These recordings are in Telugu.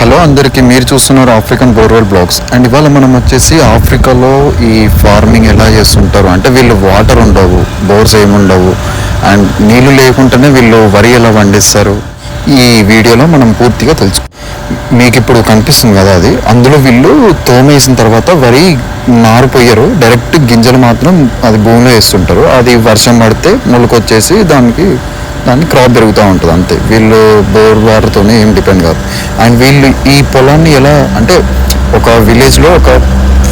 హలో అందరికీ మీరు చూస్తున్నారు ఆఫ్రికన్ బోర్వెల్ బ్లాగ్స్. అండ్ ఇవాళ మనం వచ్చేసి ఆఫ్రికాలో ఈ ఫార్మింగ్ ఎలా చేస్తుంటారు? అంటే వీళ్ళు వాటర్ ఉండవు బోర్స్ ఏముండవు అండ్ నీళ్ళు లేకుండానే వీళ్ళు వరి ఎలా పండిస్తారు? ఈ వీడియోలో మనం పూర్తిగా తెలుసు. మీకు ఇప్పుడు కనిపిస్తుంది కదా అది. అందులో వీళ్ళు తోమేసిన తర్వాత వరి నారు డైరెక్ట్ గింజలు మాత్రం అది భూమిలో వేస్తుంటారు. అది వర్షం పడితే మొలకొచ్చేసి దానికి దాన్ని క్రాప్ పెరుగుతూ ఉంటుంది అంతే. వీళ్ళు బోర్ వాటర్తోనే ఏం డిపెండ్ కాదు. అండ్ వీళ్ళు ఈ పొలాన్ని ఎలా అంటే ఒక విలేజ్లో ఒక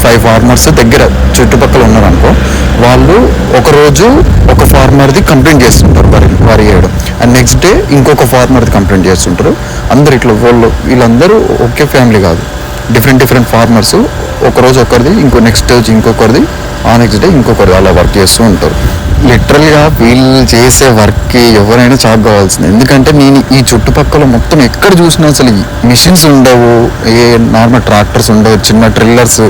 ఫైవ్ ఫార్మర్స్ దగ్గర చుట్టుపక్కల ఉన్నారనుకో వాళ్ళు ఒకరోజు ఒక ఫార్మర్ది కంప్లైంట్ చేస్తుంటారు వరి వరి వేయడం. అండ్ నెక్స్ట్ డే ఇంకొక ఫార్మర్ది కంప్లైంట్ చేస్తుంటారు. అందరు ఇట్లా వాళ్ళు వీళ్ళందరూ ఒకే ఫ్యామిలీ కాదు. డిఫరెంట్ డిఫరెంట్ ఫార్మర్స్ ఒక రోజు ఒకరిది ఇంకో నెక్స్ట్ రోజు ఇంకొకరిది ఆ నెక్స్ట్ డే ఇంకొకరిది అలా వర్క్ చేస్తూ ఉంటారు. లిటరల్గా వీళ్ళు చేసే వర్క్కి ఎవరైనా చాక్ కావాల్సింది. ఎందుకంటే నేను ఈ చుట్టుపక్కల మొత్తం ఎక్కడ చూసినా అసలు మిషన్స్ ఉండవు ఏ నార్మల్ ట్రాక్టర్స్ ఉండవు చిన్న ట్రిల్లర్స్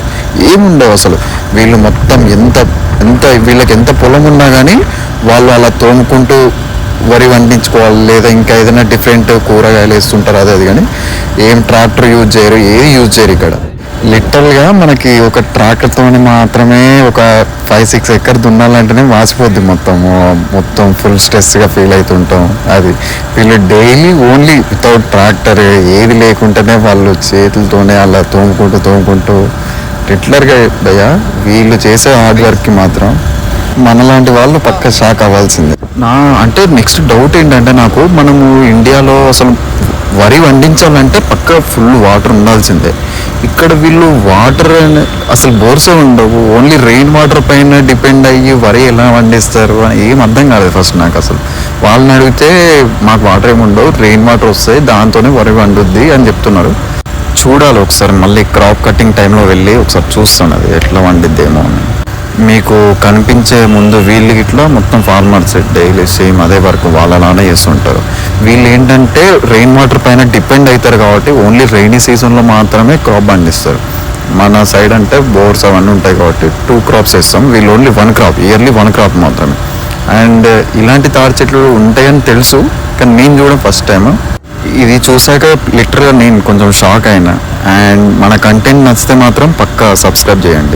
ఏమి ఉండవు అసలు. వీళ్ళు మొత్తం ఎంత ఎంత వీళ్ళకి ఎంత పొలం ఉన్నా కానీ వాళ్ళు అలా తోముకుంటూ వరి వండించుకోవాలి లేదా ఇంకా ఏదైనా డిఫరెంట్ కూరగాయలు వేస్తుంటారు అదే అది కానీ ఏం ట్రాక్టర్ యూజ్ చేయరు ఏది యూజ్ చేయరు ఇక్కడ. లిటరల్గా మనకి ఒక ట్రాక్టర్తో మాత్రమే ఒక ఫైవ్ సిక్స్ ఎక్కర్ దున్నాలంటేనే వాసిపోద్ది మొత్తం. మొత్తం ఫుల్ స్ట్రెస్గా ఫీల్ అవుతుంటాం అది వీళ్ళు డైలీ ఓన్లీ వితౌట్ ట్రాక్టర్ ఏది లేకుంటేనే వాళ్ళు చేతులతోనే అలా తోముకుంటూ తోముకుంటూ లిటరల్గా భయ్యా వీళ్ళు చేసే హార్డ్ వర్క్కి మాత్రం మనలాంటి వాళ్ళు పక్క షాక్ అవ్వాల్సిందే. నా అంటే నెక్స్ట్ డౌట్ ఏంటంటే నాకు మనము ఇండియాలో అసలు వరి వండించాలంటే పక్క ఫుల్ వాటర్ ఉండాల్సిందే. ఇక్కడ వీళ్ళు వాటర్ అసలు బోర్సే ఉండవు. ఓన్లీ రెయిన్ వాటర్ పైన డిపెండ్ అయ్యి వరి ఎలా వండిస్తారు అని ఏం అర్థం కాలేదు ఫస్ట్ నాకు అసలు. వాళ్ళని అడిగితే మాకు వాటర్ ఏమి ఉండవు రెయిన్ వాటర్ వస్తాయి దాంతోనే వరి వండుద్ది అని చెప్తున్నారు. చూడాలి ఒకసారి మళ్ళీ క్రాప్ కటింగ్ టైంలో వెళ్ళి ఒకసారి చూస్తాను అది ఎట్లా వండిద్దేమో అని. మీకు కనిపించే ముందు వీళ్ళు ఇట్లా మొత్తం ఫార్మర్స్ డైలీ సేమ్ అదే వర్క్ వాళ్ళలానే చేస్తుంటారు. వీళ్ళు ఏంటంటే రెయిన్ వాటర్ పైన డిపెండ్ అవుతారు కాబట్టి ఓన్లీ రైనీ సీజన్లో మాత్రమే క్రాప్ పండిస్తారు. మన సైడ్ అంటే బోర్స్ అవన్నీ ఉంటాయి కాబట్టి టూ క్రాప్స్ వేస్తాం. వీళ్ళు only one crop yearly one crop మాత్రమే. అండ్ ఇలాంటి తాడి చెట్లు ఉంటాయని తెలుసు కానీ నేను చూడడం ఫస్ట్ టైం ఇది చూసాక లిటరల్గా నేను కొంచెం షాక్ అయినా. అండ్ మన కంటెంట్ నచ్చితే మాత్రం పక్కా సబ్స్క్రైబ్ చేయండి.